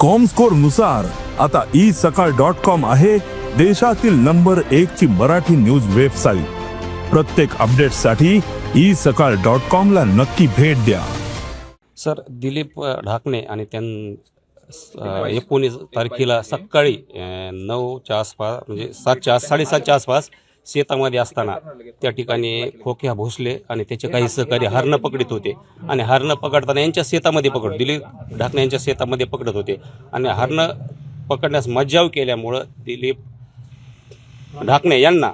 कॉमस्कोरनुसार आता ई सकाळ dot com आहे देशातील नंबर एक ची मराठी न्यूज वेबसाईट प्रत्येक अपडेटसाठी ई सकाळ डॉट कॉम ला नक्की भेट द्या. सर दिलीप ढाकणे आणि त्यां एकोणीस. तारखेला सकाळी नऊच्या आसपास म्हणजे सातच्या साडेसातच्या आसपास शेतामध्ये असताना त्या ठिकाणी खोक्या भोसले आणि त्याचे काही सहकारी हरणं पकडत होते. आणि हरणं पकडताना यांच्या शेतामध्ये पकड दिलीप ढाकणे यांच्या शेतामध्ये पकडत होते. आणि हरणं पकडण्यास मज्जाव केल्यामुळं दिलीप ढाकणे यांना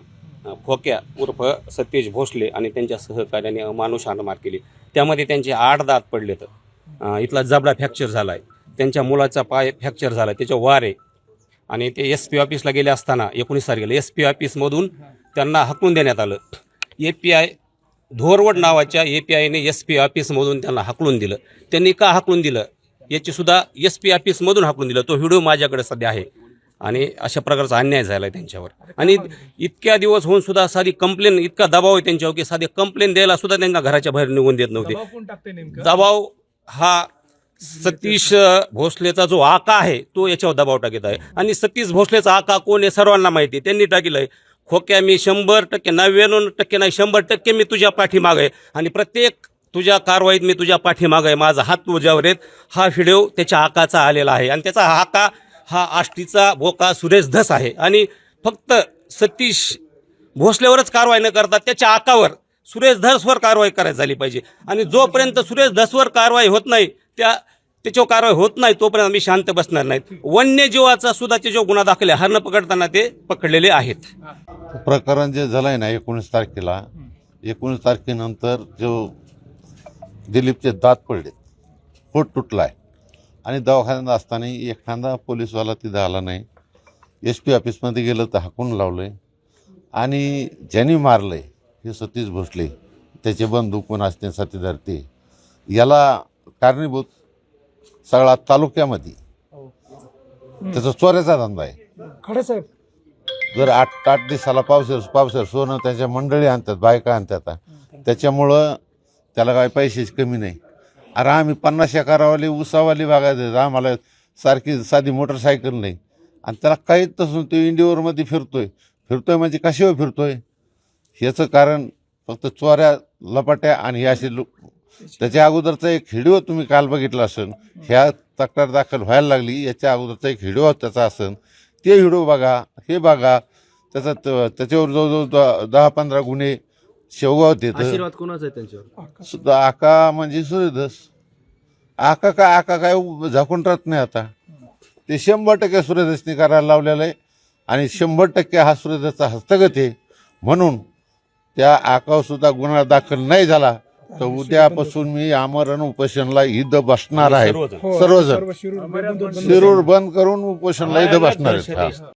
खोक्या उर्फ सतीश भोसले आणि त्यांच्या सहकार्याने अमानुष हाणमार केली. त्यामध्ये त्यांचे आठ दात पडलेत. इथला जबडा फ्रॅक्चर झाला आहे त्यांच्या मुलाचा पाय फ्रॅक्चर झाला आहे त्याच्या वार आहे आणि ते एस पी ऑफिसला गेले असताना एकोणीस तारखेला एस पी ऑफिसमधून त्यांना हकलून देण्यात आलं. ए पी आय धोरवड नावाच्या ए पी आयने एस पी ऑफिसमधून त्यांना हकलून दिलं. त्यांनी का हकलून दिलं? याची सुद्धा एस पी ऑफिसमधून हकलून दिलं. तो व्हिडिओ माझ्याकडे सध्या आहे. आणि अशा प्रकारचा अन्याय झाला आहे त्यांच्यावर. आणि इतक्या दिवस होऊन सुद्धा साधी कंप्लेन इतका दबाव आहे त्यांच्यावर की साधी कंप्लेन द्यायला सुद्धा त्यांना घराच्या बाहेर निघून देत नव्हते. दबाव हा सतीश भोसलेचा जो आका आहे तो याच्यावर दबाव टाकत आहे. आणि सतीश भोसलेचा आका कोण आहे सर्वांना माहिती आहे. त्यांनी टाकलं आहे. खोक्या मी शंभर टक्के नव्याण्णव टक्के नाही शंभर टक्के मी तुझ्या पाठीमाग आहे. आणि प्रत्येक तुझ्या कारवाईत मी तुझ्या पाठीमाग आहे. माझा हात तुझ्यावर आहेत. हा व्हिडिओ त्याच्या आकाचा आलेला आहे. आणि त्याचा आका हा आष्टीचा भोका सुरेश धस आहे. आणि फक्त सतीश भोसलेवरच कारवाई न करता त्याच्या आकावर सुरेश धसवर कारवाई करायची झाली पाहिजे. आणि जोपर्यंत सुरेश धसवर कारवाई होत नाही त्या त्याच्यावर कारवाई होत नाही तोपर्यंत आम्ही शांत बसणार नाहीत. वन्यजीवाचा सुद्धा त्याच्यावर गुन्हा दाखल आहे हरणं पकडताना ते पकडलेले आहेत. प्रकरण जे झालं आहे ना एकोणीस तारखेला एकोणीस तारखेनंतर जो दिलीपचे दात पडले पोट तुटला आहे आणि दवाखान्यात असताना एखादा पोलीसवाला तिथं आला नाही. एस पी ऑफिसमध्ये गेलं तर हाकून लावलं आहे आणि ज्यांनी मारलं आहे हे सतीश भोसले त्याचे बंधू कोण असते साथीदार ते. याला कारणीभूत सगळा तालुक्यामध्ये. त्याचा चोऱ्याचा धंदा आहे. खडे साहेब. जर आठ आठ दिवसाला पावसर पावसर सोनं त्याच्या मंडळी आणतात बायका आणतात. त्याच्यामुळं त्याला काय पैशाची कमी नाही. अरे आम्ही पन्नास एकरावाली उसावाली बागायत आम्हाला सारखी साधी मोटरसायकल नाही. आणि त्याला काहीच तसं तो इंडिओरमध्ये फिरतोय. फिरतोय म्हणजे कशावर फिरतोय? ह्याचं कारण फक्त चोऱ्या लपाट्या आणि हे असे लोक त्याच्या अगोदरचा एक व्हिडिओ तुम्ही काल बघितला असेल ह्या तक्रार दाखल व्हायला लागली याच्या अगोदरचा एक व्हिडिओ त्याचा असेल ते व्हिडिओ बघा हे बघा त्याचा त्याच्यावर जवळजवळ दहा पंधरा गुन्हे शेवगावात येतं आशीर्वाद कोणाचा आहे त्यांच्यावर? सुद्धा आका म्हणजे सूर्यधस आका काय आका काय झाकून राहत नाही आता. ते शंभर टक्के सूर्यधसनी करायला लावलेलं आहे आणि शंभर टक्के हा सूर्यधसचा हस्तगत आहे. म्हणून त्या आकावर सुद्धा गुन्हा दाखल नाही झाला. तर उद्यापासून मी आमरण उपोषणला इथं बसणार आहे सर्वजण. हो, शिरूर बंद- करून उपोषणला इथं बसणार आहेत हा.